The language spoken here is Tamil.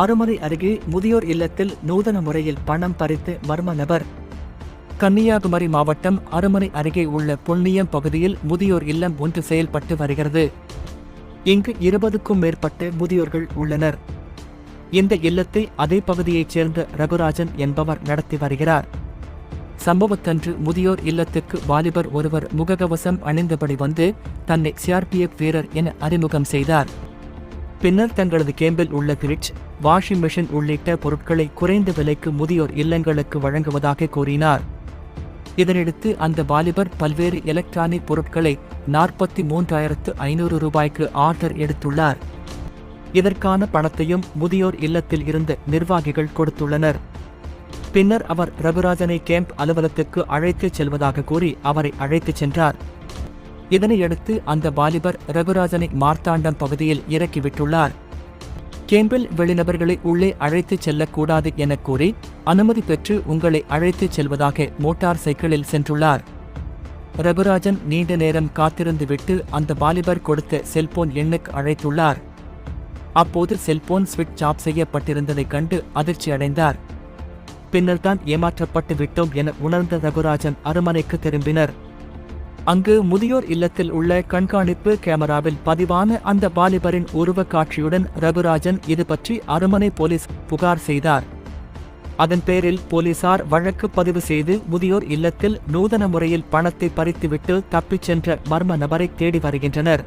அருமறை அருகே முதியோர் இல்லத்தில் நூதன முறையில் பணம் பறித்து மர்ம நபர். கன்னியாகுமரி மாவட்டம் அருமறை அருகே உள்ள பொன்னியம் பகுதியில் முதியோர் இல்லம் ஒன்று செயல்பட்டு வருகிறது. இங்கு இருபதுக்கும் மேற்பட்ட முதியோர்கள் உள்ளனர். இந்த இல்லத்தை அதே பகுதியைச் சேர்ந்த ரகுராஜன் என்பவர் நடத்தி வருகிறார். சம்பவத்தன்று முதியோர் இல்லத்துக்கு வாலிபர் ஒருவர் முகக்கவசம் அணிந்தபடி வந்து தன்னை சிஆர்பிஎஃப் வீரர் என அறிமுகம் செய்தார். பின்னர் தங்களது கேம்பில் உள்ள பிரிட்ஜ் வாஷிங் மிஷின் உள்ளிட்ட பொருட்களை குறைந்த விலைக்கு முதியோர் இல்லங்களுக்கு வழங்குவதாக கூறினார். இதனையடுத்து அந்த வாலிபர் பல்வேறு எலக்ட்ரானிக் பொருட்களை நாற்பத்தி மூன்றாயிரத்து ஐநூறு ரூபாய்க்கு ஆர்டர் எடுத்துள்ளார். இதற்கான பணத்தையும் முதியோர் இல்லத்தில் இருந்த நிர்வாகிகள் கொடுத்துள்ளனர். பின்னர் அவர் ரகுராஜனை கேம்ப் அலுவலகத்துக்கு அழைத்துச் செல்வதாக கூறி அவரை அழைத்துச் சென்றார். இதனையடுத்து அந்த வாலிபர் ரகுராஜனை மார்த்தாண்டம் பகுதியில் இறக்கிவிட்டுள்ளார் கேம்பில் வெளிநபர்களை உள்ளே அழைத்துச் செல்லக்கூடாது என கூறி அனுமதி பெற்று உங்களை அழைத்துச் செல்வதாக மோட்டார் சைக்கிளில் சென்றுள்ளார். ரகுராஜன் நீண்ட நேரம் காத்திருந்துவிட்டு அந்த வாலிபர் கொடுத்த செல்போன் எண்ணுக்கு அழைத்துள்ளார். அப்போது செல்போன் ஸ்விட்ச் ஆஃப் செய்யப்பட்டிருந்ததைக் கண்டு அதிர்ச்சி அடைந்தார். பின்னர் தான் ஏமாற்றப்பட்டு விட்டோம் என உணர்ந்த ரகுராஜன் அருமனைக்கு திரும்பினர். அங்கு முதியோர் இல்லத்தில் உள்ள கண்காணிப்பு கேமராவில் பதிவான அந்த வாலிபரின் உருவக் காட்சியுடன் ரகுராஜன் இது பற்றி அருமனை போலீஸ் புகார் செய்தார். அதன் பேரில் போலீசார் வழக்கு பதிவு செய்து முதியோர் இல்லத்தில் நூதன முறையில் பணத்தை பறித்துவிட்டு தப்பிச் சென்ற மர்ம நபரை தேடி வருகின்றனர்.